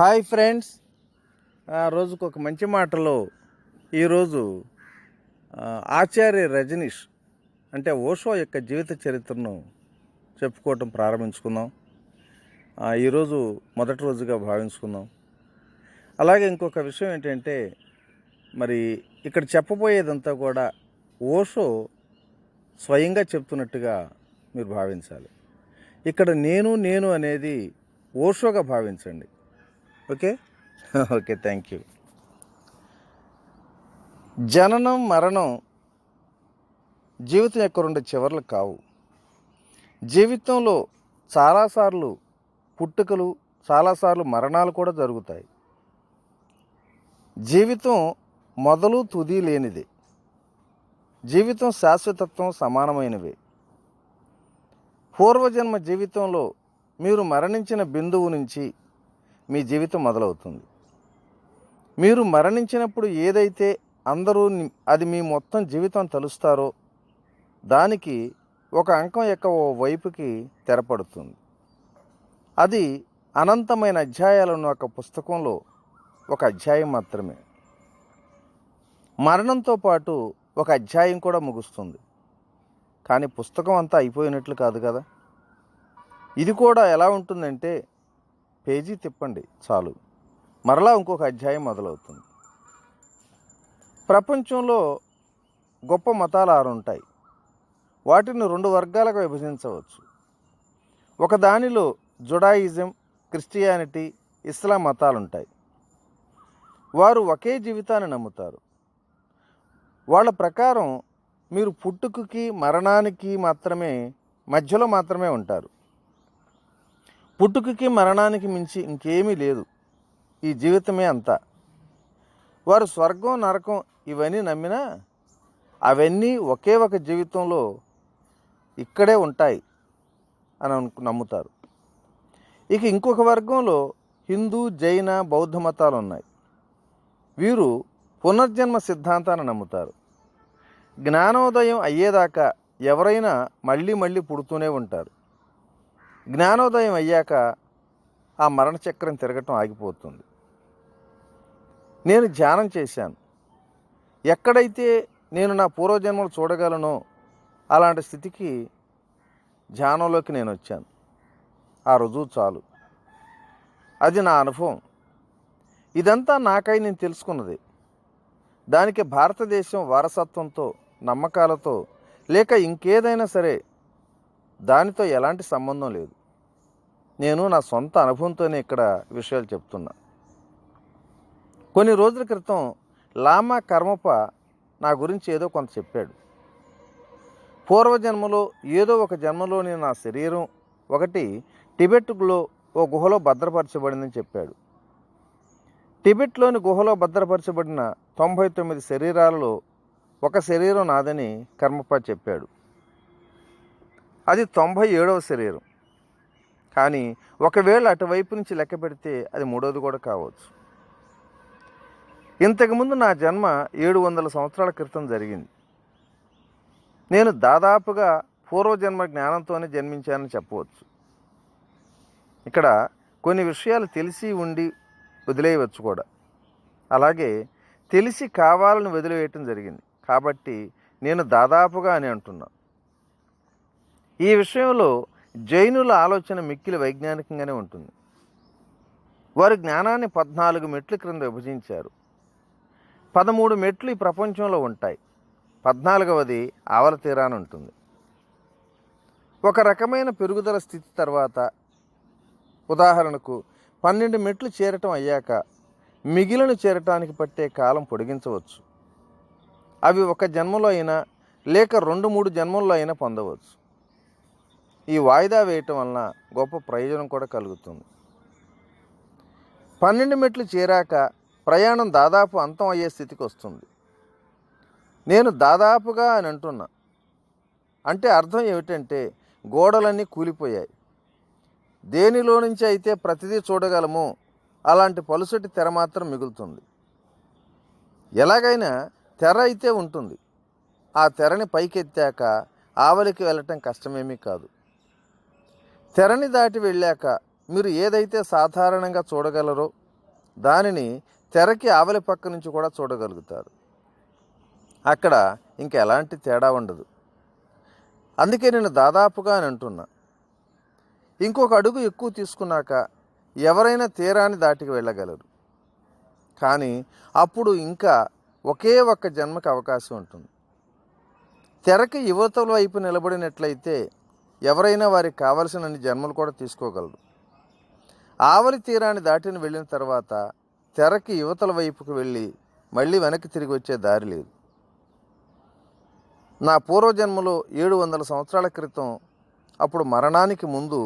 Hi friends. ఆ, రోజుకు ఒక మంచి మాటలో ఈరోజు ఆచార్య రజనీష్ అంటే ఓషో యొక్క జీవిత చరిత్రను చెప్పుకోవటం ప్రారంభించుకుందాం. ఈరోజు మొదటి రోజుగా భావించుకుందాం. అలాగే ఇంకొక విషయం ఏంటంటే మరి ఇక్కడ చెప్పబోయేదంతా కూడా ఓషో స్వయంగా చెప్తున్నట్టుగా మీరు భావించాలి. ఇక్కడ నేను నేను అనేది ఓషోగా భావించండి. ఓకే? ఓకే థ్యాంక్ యూ జననం మరణం జీవితం యొక్క రెండు చివర్లు కావు. జీవితంలో చాలాసార్లు పుట్టుకలు చాలాసార్లు మరణాలు కూడా జరుగుతాయి. జీవితం మొదలు తుది లేనిది. జీవితం శాశ్వతత్వం సమానమైనవి. పూర్వజన్మ జీవితంలో మీరు మరణించిన బిందువు నుంచి మీ జీవితం మొదలవుతుంది. మీరు మరణించినప్పుడు ఏదైతే అందరూ అది మీ మొత్తం జీవితం తలుస్తారో దానికి ఒక అంకం యొక్క ఓ వైపుకి తెరపడుతుంది. అది అనంతమైన అధ్యాయాలను ఒక పుస్తకంలో ఒక అధ్యాయం మాత్రమే. మరణంతో పాటు ఒక అధ్యాయం కూడా ముగుస్తుంది. కానీ పుస్తకం అంతా అయిపోయినట్లు కాదు కదా? ఇది కూడా ఎలా ఉంటుందంటే పేజీ తిప్పండి చాలు. మరలా ఇంకొక అధ్యాయం మొదలవుతుంది. ప్రపంచంలో గొప్ప మతాలు ఆరు ఉంటాయి వాటిని రెండు వర్గాలుగా విభజించవచ్చు. ఒకదానిలో జుడాయిజం క్రిస్టియానిటీ ఇస్లాం మతాలు ఉంటాయి వారు ఒకే జీవితాన్ని నమ్ముతారు. వాళ్ళ ప్రకారం మీరు పుట్టుకకి మరణానికి మాత్రమే మధ్యలో మాత్రమే ఉంటారు. పుట్టుకకి మరణానికి మించి ఇంకేమీ లేదు. ఈ జీవితమే అంతా. వారు స్వర్గం నరకం ఇవన్నీ నమ్మినా అవన్నీ ఒకే ఒక జీవితంలో ఇక్కడే ఉంటాయి అని నమ్ముతారు. ఇక ఇంకొక వర్గంలో హిందూ జైన బౌద్ధ మతాలు ఉన్నాయి. వీరు పునర్జన్మ సిద్ధాంతాన్ని నమ్ముతారు. జ్ఞానోదయం అయ్యేదాకా ఎవరైనా మళ్ళీ మళ్ళీ పుడుతూనే ఉంటారు. జ్ఞానోదయం అయ్యాక ఆ మరణ చక్రం తిరగటం ఆగిపోతుంది. నేను ధ్యానం చేశాను. ఎక్కడైతే నేను నా పూర్వజన్మలు చూడగలనో అలాంటి స్థితికి ధ్యానంలోకి నేను వచ్చాను. ఆ రుజువు చాలు. అది నా అనుభవం. ఇదంతా నాకై నేను తెలుసుకున్నది. దానికి భారతదేశం వారసత్వంతో నమ్మకాలతో లేక ఇంకేదైనా సరే దానితో ఎలాంటి సంబంధం లేదు. నేను నా సొంత అనుభవంతోనే ఇక్కడ విషయాలు చెప్తున్నా. కొన్ని రోజుల క్రితం లామా కర్మప నా గురించి ఏదో కొంత చెప్పాడు. పూర్వజన్మలో ఏదో ఒక జన్మలోని నా శరీరం ఒకటి టిబెట్లో ఓ గుహలో భద్రపరచబడిందని చెప్పాడు. టిబెట్లోని గుహలో భద్రపరచబడిన తొంభై తొమ్మిది శరీరాలలో ఒక శరీరం నాదని కర్మప చెప్పాడు. అది తొంభై ఏడవ శరీరం. కానీ ఒకవేళ అటువైపు నుంచి లెక్క పెడితే అది మూడవది కూడా కావచ్చు. ఇంతకుముందు నా జన్మ ఏడు వందల సంవత్సరాల క్రితం జరిగింది. నేను దాదాపుగా పూర్వజన్మ జ్ఞానంతోనే జన్మించానని చెప్పవచ్చు. ఇక్కడ కొన్ని విషయాలు తెలిసి ఉండి వదిలేయవచ్చు కూడా. అలాగే తెలిసి కావాలని వదిలేయటం జరిగింది. కాబట్టి నేను దాదాపుగా అని అంటున్నా. ఈ విషయంలో జైనుల ఆలోచన మిక్కిలి వైజ్ఞానికంగానే ఉంటుంది. వారు జ్ఞానాన్ని పద్నాలుగు మెట్లు క్రింద విభజించారు. పదమూడు మెట్లు ఈ ప్రపంచంలో ఉంటాయి. పద్నాలుగవది ఆవల తీరాన ఉంటుంది. ఒక రకమైన పెరుగుదల స్థితి తర్వాత ఉదాహరణకు పన్నెండు మెట్లు చేరటం అయ్యాక మిగిలిన చేరటానికి పట్టే కాలం పొడిగించవచ్చు. అవి ఒక జన్మలో అయినా లేక రెండు మూడు జన్మల్లో అయినా పొందవచ్చు. ఈ వాయిదా వేయటం వలన గొప్ప ప్రయోజనం కూడా కలుగుతుంది. పన్నెండు మెట్లు చేరాక ప్రయాణం దాదాపు అంతం అయ్యే స్థితికి వస్తుంది. నేను దాదాపుగా అని అంటున్నా. అంటే అర్థం ఏమిటంటే గోడలన్నీ కూలిపోయాయి. దేనిలో నుంచి అయితే ప్రతిదీ చూడగలమో అలాంటి పలుసటి తెర మాత్రం మిగులుతుంది. ఎలాగైనా తెర అయితే ఉంటుంది. ఆ తెరని పైకెత్తాక ఆవలికి వెళ్ళటం కష్టమేమీ కాదు. తెరని దాటి వెళ్ళాక మీరు ఏదైతే సాధారణంగా చూడగలరో దానిని తెరకి ఆవలి పక్క నుంచి కూడా చూడగలుగుతారు. అక్కడ ఇంకా ఎలాంటి తేడా ఉండదు. అందుకే నేను దాదాపుగా అని అంటున్నా. ఇంకొక అడుగు ఎక్కువ తీసుకున్నాక ఎవరైనా తీరాన్ని దాటికి వెళ్ళగలరు. కానీ అప్పుడు ఇంకా ఒకే ఒక్క జన్మకి అవకాశం ఉంటుంది. తెరకి యువతల వైపు నిలబడినట్లయితే ఎవరైనా వారికి కావలసినన్ని జన్మలు కూడా తీసుకోగలరు. ఆవలి తీరాన్ని దాటిని వెళ్ళిన తర్వాత తెరకి యువతల వైపుకు వెళ్ళి మళ్ళీ వెనక్కి తిరిగి వచ్చే దారి లేదు. నా పూర్వజన్మలో ఏడు వందల సంవత్సరాల క్రితం అప్పుడు మరణానికి ముందు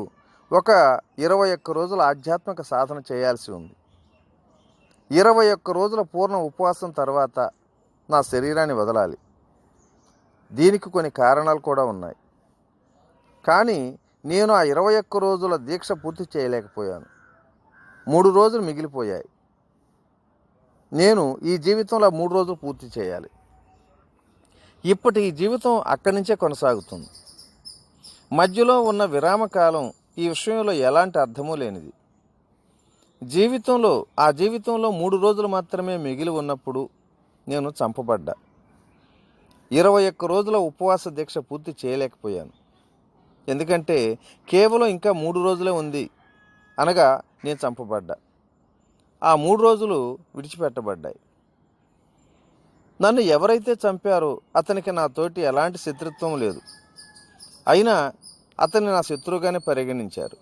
ఒక ఇరవై ఒక్క రోజుల ఆధ్యాత్మిక సాధన చేయాల్సి ఉంది. ఇరవై ఒక్క రోజుల పూర్ణ ఉపవాసం తర్వాత నా శరీరాన్ని వదలాలి. దీనికి కొన్ని కారణాలు కూడా ఉన్నాయి. కానీ నేను ఆ ఇరవై ఒక్క రోజుల దీక్ష పూర్తి చేయలేకపోయాను. మూడు రోజులు మిగిలిపోయాయి. నేను ఈ జీవితంలో మూడు రోజులు పూర్తి చేయాలి. ఇప్పటి ఈ జీవితం అక్కడి నుంచే కొనసాగుతుంది. మధ్యలో ఉన్న విరామ కాలం ఈ విషయంలో ఎలాంటి అర్థమూ లేనిది. జీవితంలో ఆ జీవితంలో మూడు రోజులు మాత్రమే మిగిలి ఉన్నప్పుడు నేను చంపబడ్డా. ఇరవై ఒక్క రోజుల ఉపవాస దీక్ష పూర్తి చేయలేకపోయాను. ఎందుకంటే కేవలం ఇంకా మూడు రోజులే ఉంది అనగా నేను చంపబడ్డా. ఆ మూడు రోజులు విడిచిపెట్టబడ్డాయి. నన్ను ఎవరైతే చంపారో అతనికి నాతోటి ఎలాంటి శత్రుత్వం లేదు. అయినా అతన్ని నా శత్రువుగానే పరిగణించారు.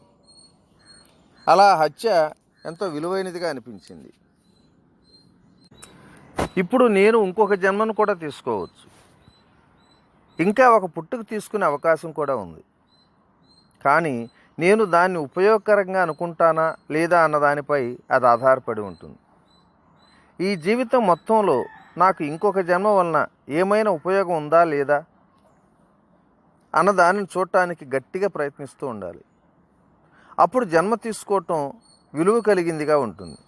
అలా హత్య ఎంతో విలువైనదిగా అనిపించింది. ఇప్పుడు నేను ఇంకొక జన్మను కూడా తీసుకోవచ్చు. ఇంకా ఒక పుట్టుకు తీసుకునే అవకాశం కూడా ఉంది. కానీ నేను దాన్ని ఉపయోగకరంగా అనుకుంటానా లేదా అన్న దానిపై అది ఆధారపడి ఉంటుంది. ఈ జీవితం మొత్తంలో నాకు ఇంకొక జన్మ వలన ఏమైనా ఉపయోగం ఉందా లేదా అన్న దానిని చూడటానికి గట్టిగా ప్రయత్నిస్తూ ఉండాలి. అప్పుడు జన్మ తీసుకోవటం విలువ కలిగిందిగా ఉంటుంది.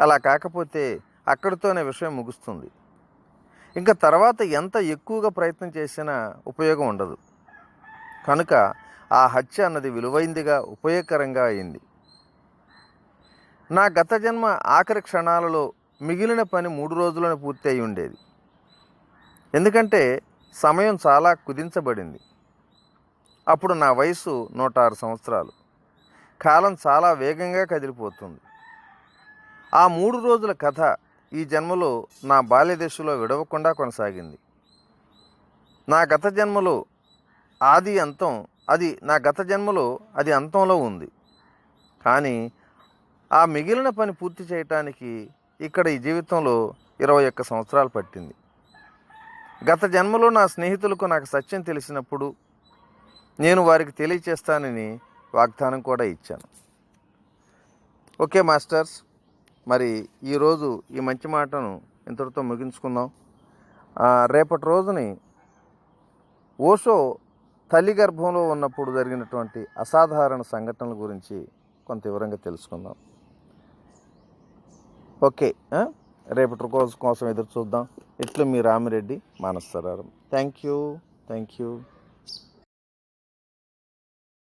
అలా కాకపోతే అక్కడితోనే విషయం ముగుస్తుంది. ఇంకా తర్వాత ఎంత ఎక్కువగా ప్రయత్నం చేసినా ఉపయోగం ఉండదు. కనుక ఆ హత్య అన్నది విలువైందిగా ఉపయోగకరంగా అయింది. నా గత జన్మ ఆఖరి క్షణాలలో మిగిలిన పని మూడు రోజులను పూర్తి అయి ఉండేది. ఎందుకంటే సమయం చాలా కుదించబడింది. అప్పుడు నా వయసు నూట ఆరు సంవత్సరాలు. కాలం చాలా వేగంగా కదిలిపోతుంది. ఆ మూడు రోజుల కథ ఈ జన్మలో నా బాల్యదశలో విడవకుండా కొనసాగింది. నా గత జన్మలో ఆది అంతం అది నా గత జన్మలో అది అంతంలో ఉంది. కానీ ఆ మిగిలిన పని పూర్తి చేయటానికి ఇక్కడ ఈ జీవితంలో ఇరవై ఒక్క సంవత్సరాలు పట్టింది. గత జన్మలో నా స్నేహితులకు నాకు సత్యం తెలిసినప్పుడు నేను వారికి తెలియచేస్తానని వాగ్దానం కూడా ఇచ్చాను. ఓకే మాస్టర్స్ మరి ఈరోజు ఈ మంచి మాటను ఇంతటితో ముగించుకుందాం. రేపటి రోజుని ఓషో తల్లి గర్భంలో ఉన్నప్పుడు జరిగినటువంటి అసాధారణ సంఘటనల గురించి కొంత వివరంగా తెలుసుకుందాం. ఓకే రేపటి రోజు కోసం ఎదురు చూద్దాం. ఇట్లు మీ రామిరెడ్డి మానసరారం థ్యాంక్ యూ థ్యాంక్ యూ